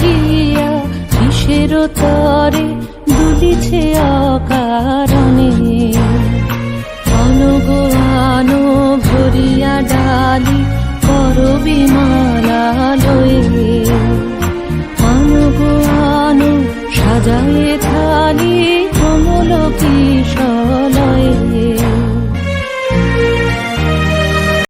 হিয়া কিসের তরে দুলিছে অকারণে? অনুগানো ভরিয়া ডালি করবি মালা লয়ে অনুগানো সাজায়ে থালি কমল কিশোর।